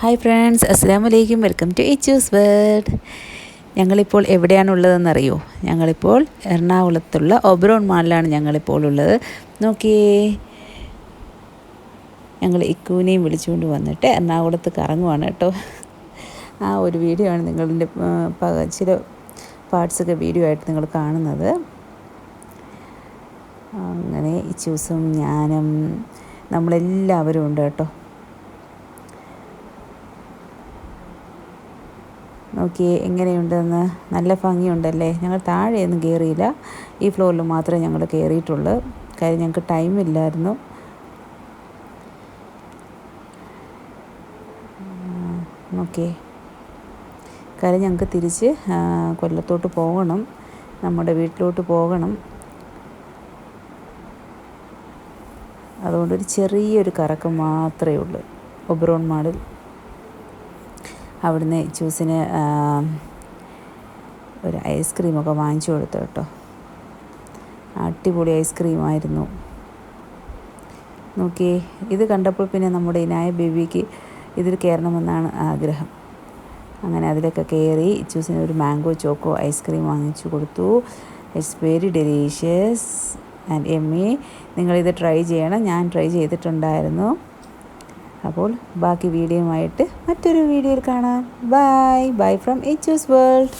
Hi friends അസ്സാം വലൈക്കും welcome to Ichu's word ഞങ്ങളിപ്പോൾ എവിടെയാണുള്ളതെന്നറിയോ? ഞങ്ങളിപ്പോൾ എറണാകുളത്തുള്ള ഒബ്രോൺ മാളിലാണ് ഞങ്ങളിപ്പോൾ ഉള്ളത്. നോക്കിയേ. ഞങ്ങൾ ഇക്കുവിനെയും വിളിച്ചുകൊണ്ട് വന്നിട്ട് എറണാകുളത്ത് കറങ്ങുവാണ് കേട്ടോ. ആ ഒരു വീഡിയോ ആണ് നിങ്ങളുടെ ചില പാർട്സൊക്കെ വീഡിയോ ആയിട്ട് നിങ്ങൾ കാണുന്നത്. അങ്ങനെ ഇച്ചൂസും ഞാനും നമ്മളെല്ലാവരും ഉണ്ട് കേട്ടോ. നോക്കിയേ എങ്ങനെയുണ്ടെന്ന് നല്ല ഭംഗിയുണ്ടല്ലേ? ഞങ്ങൾ താഴെയൊന്നും കയറിയില്ല ഈ ഫ്ലോറിൽ മാത്രമേ ഞങ്ങൾ കയറിയിട്ടുള്ളൂ കാര്യം ഞങ്ങൾക്ക് ടൈമില്ലായിരുന്നു നോക്കിയേ കാര്യം ഞങ്ങൾക്ക് തിരിച്ച് കൊല്ലത്തോട്ട് പോകണം. നമ്മുടെ വീട്ടിലോട്ട് പോകണം. അതുകൊണ്ടൊരു ചെറിയൊരു കറക്കം മാത്രമേ ഉള്ളൂ. ഒബ്രോൺ മാളിൽ. അവിടുന്ന് ജ്യൂസിന് ഒരു ഐസ്ക്രീമൊക്കെ വാങ്ങിച്ചു കൊടുത്തു കേട്ടോ. അടിപൊളി ഐസ്ക്രീമായിരുന്നു. നോക്കിയേ ഇത് കണ്ടപ്പോൾ പിന്നെ നമ്മുടെ ഇനായ ബേബിക്ക് ഇതിൽ കയറണമെന്നാണ് ആഗ്രഹം. അങ്ങനെ അതിലൊക്കെ കയറി ജ്യൂസിന് ഒരു മാംഗോ ചോക്കോ ഐസ്ക്രീം വാങ്ങിച്ചു കൊടുത്തു. It's very delicious. And Emmy നിങ്ങളിത് ട്രൈ ചെയ്യണം. ഞാൻ ട്രൈ ചെയ്തിട്ടുണ്ടായിരുന്നു. അപ്പോൾ ബാക്കി വീഡിയോയുമായിട്ട് മറ്റൊരു വീഡിയോയിൽ കാണാം. Bye bye from H world